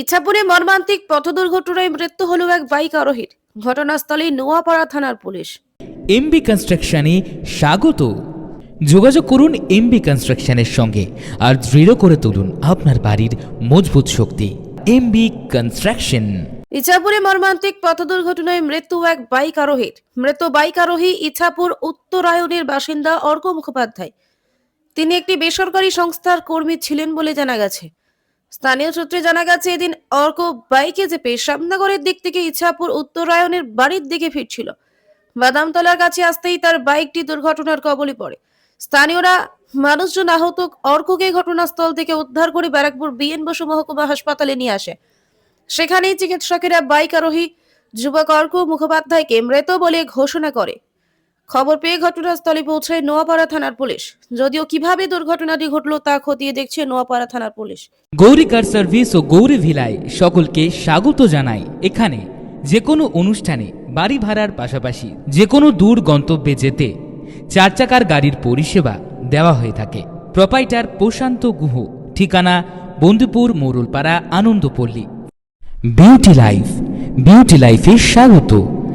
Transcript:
ইচ্ছাপুরে মর্মান্তিক পথ দুর্ঘটনায় মৃত্যু হল এক বাইক আরোহীর। ঘটনাস্থলে নোয়াপাড়া থানার পুলিশ। এমবি কনস্ট্রাকশনে স্বাগত। যোগাযোগ করুন এমবি কনস্ট্রাকশনের সঙ্গে আর দৃঢ় করে তুলুন আপনার বাড়ির মজবুত শক্তি। MB construction. ইচ্ছাপুরে মর্মান্তিক পথ দুর্ঘটনায় মৃত্যু এক বাইক আরোহীর। মৃত বাইক আরোহী ইচ্ছাপুর উত্তরায়ণের বাসিন্দা অর্ক মুখোপাধ্যায়। তিনি একটি বেসরকারি সংস্থার কর্মী ছিলেন বলে জানা গেছে। স্থানীয় সূত্রে জানা গেছে, এদিন অর্ক বাইকে চেপে শ্যামনগরের দিক থেকে ইচ্ছাপুর উত্তরায়ণের বাড়ির দিকে ফিরছিল। বাদামতলার কাছে আসতেই তার বাইকটি দুর্ঘটনার কবলে পড়ে। স্থানীয়রা মানুষজন আহত, অর্ককে ঘটনাস্থল থেকে উদ্ধার করে ব্যারাকপুর বিএন বসু মহকুমা হাসপাতালে নিয়ে আসে। সেখানেই চিকিৎসকেরা বাইক আরোহী যুবক অর্ক মুখোপাধ্যায়কে মৃত বলে ঘোষণা করে। খবর পেয়ে ঘটনাস্থলে পৌঁছায় নোয়াপাড়া থানার পুলিশ। যদিও কীভাবে দুর্ঘটনাটি ঘটলো তা খতিয়ে দেখছে নোয়াপাড়া থানার পুলিশ। গৌরী কার সার্ভিস ও গৌরী ভিলায় সকলকে স্বাগত জানাই। এখানে যে কোনো অনুষ্ঠানে বাড়ি ভাড়ার পাশাপাশি যে কোনো দূর গন্তব্যে যেতে চার চাকার গাড়ির পরিষেবা দেওয়া হয়ে থাকে। প্রপাইটার প্রশান্ত গুহ, ঠিকানা Bandhupur Morulpara Anandapalli. Beauty life, beauty লাইফে স্বাগত।